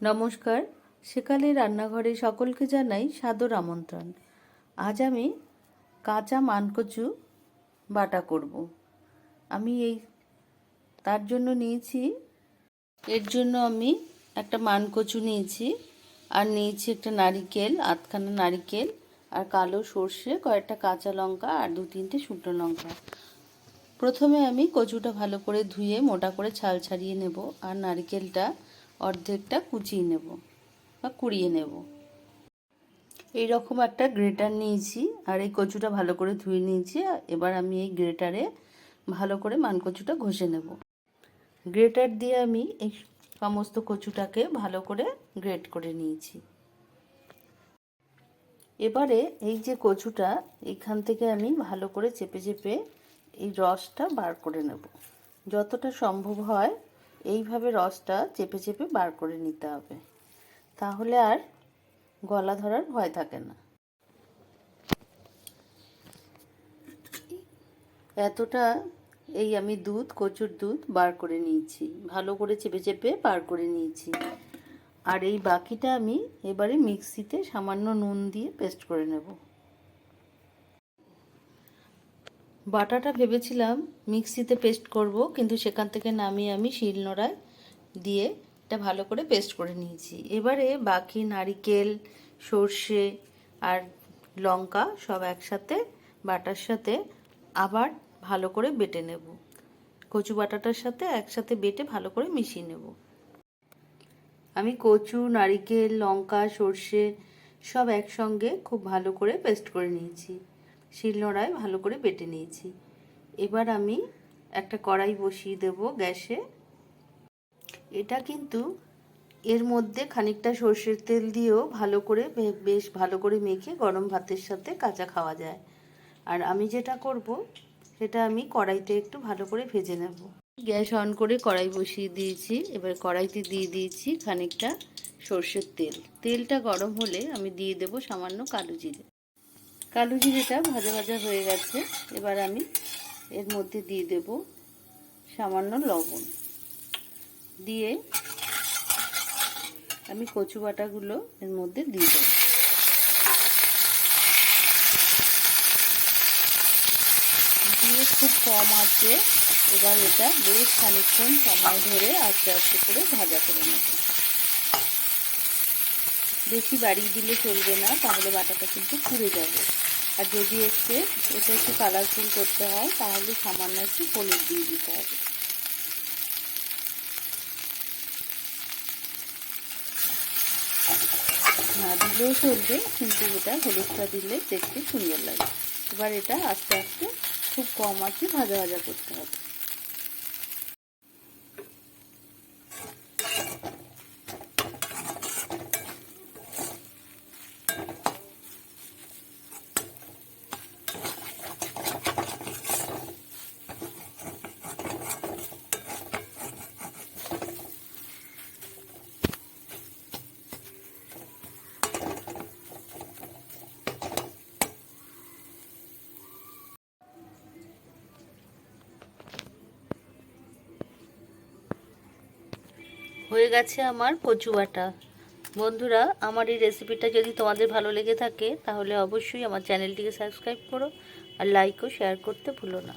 নমস্কার। সেকালে রান্নাঘরে সকলকে জানাই সাদর আমন্ত্রণ। আজ আমি কাঁচা মানকচু বাটা করব। আমি এই তার জন্য নিয়েছি, এর জন্য আমি একটা মানকচু নিয়েছি, আর নিয়েছি একটা নারিকেল, আধখানা নারিকেল, আর কালো সর্ষে, কয়েকটা কাঁচা লঙ্কা, আর দু তিনটে শুকনো লঙ্কা। প্রথমে আমি কচুটা ভালো করে ধুয়ে মোটা করে ছাল ছাড়িয়ে নেব, আর নারিকেলটা অর্ধেকটা কুচিয়ে নেব বা কুড়িয়ে নেব। এই রকম একটা গ্রেটার নিয়েছি আর এই কচুটা ভালো করে ধুয়ে নিয়েছি। এবার আমি এই গ্রেটারে ভালো করে মানকচুটা ঘষে নেব। গ্রেটার দিয়ে আমি এই সমস্ত কচুটাকে ভালো করে গ্রেট করে নিয়েছি। এবারে এই যে কচুটা, এখান থেকে আমি ভালো করে চেপে চেপে এই রসটা বার করে নেব। যতটা সম্ভব হয় এইভাবে রসটা চেপে চেপে বার করে নিতে হবে। তাহলে আর গলা ধরার ভয় থাকে না। এতটা এই আমি দুধ, কচুর দুধ বার করে নিয়েছি। ভালো করে চেপে চেপে বার করে নিয়েছি। আর এই বাকিটা আমি এবারে মিক্সিতে সামান্য নুন দিয়ে পেস্ট করে নেব। বাটাটা ভেবেছিলাম মিক্সিতে পেস্ট করব, কিন্তু সেখান থেকে নামিয়ে আমি শিলনোড়ায় দিয়ে এটা ভালো করে পেস্ট করে নিয়েছি। এবারে বাকি নারিকেল, সর্ষে আর লঙ্কা সব একসাথে বাটার সাথে আবার ভালো করে বেটে নেব। কচু বাটাটার সাথে একসাথে বেটে ভালো করে মিশিয়ে নেব। আমি কচু, নারিকেল, লঙ্কা, সর্ষে সব একসঙ্গে খুব ভালো করে পেস্ট করে নিয়েছি। শিলনোড়ায় ভালো করে বেটে নিয়েছি। এবার আমি একটা কড়াই বসিয়ে দেব গ্যাসে। এটা কিন্তু এর মধ্যে খানিকটা সর্ষের তেল দিয়েও ভালো করে বেশ ভালো করে মেখে গরম ভাতের সাথে কাঁচা খাওয়া যায়। আর আমি যেটা করব, সেটা আমি কড়াইতে একটু ভালো করে ভেজে নেব। গ্যাস অন করে কড়াই বসিয়ে দিয়েছি। এবার কড়াইতে দিয়ে দিয়েছি খানিকটা সর্ষের তেল। তেলটা গরম হলে আমি দিয়ে দেব সামান্য কালো জিরে। কালো জিরেটা ভাজা ভাজা হয়ে গেছে। এবার আমি এর মধ্যে দিয়ে দেব সামান্য লবণ। দিয়ে আমি কচু বাটাগুলো এর মধ্যে দিয়ে দেব। দিয়ে খুব কম আছে। এবার এটা বেশ খানিকক্ষণ সময় ধরে আস্তে আস্তে করে ভাজা করে নেব। বেশি বাড়িয়ে দিলে চলবে না, তাহলে বাটাটা কিন্তু পুড়ে যাবে। আর যদি একটু এটা একটু কালারফুল করতে হয়, তাহলে সামান্য একটু হলুদ দিয়ে দিতে হবে। না দিলেও চলবে, কিন্তু এটা হলুদটা দিলে দেখতে সুন্দর লাগে। এবার এটা আস্তে আস্তে খুব কম আছে, ভাজা ভাজা করতে হবে। হয়ে গেছে আমার কচু বাটা। বন্ধুরা, আমার এই রেসিপিটা যদি তোমাদের ভালো লেগে থাকে, তাহলে অবশ্যই আমার চ্যানেলটিকে সাবস্ক্রাইব করো আর লাইক ও শেয়ার করতে ভুলো না।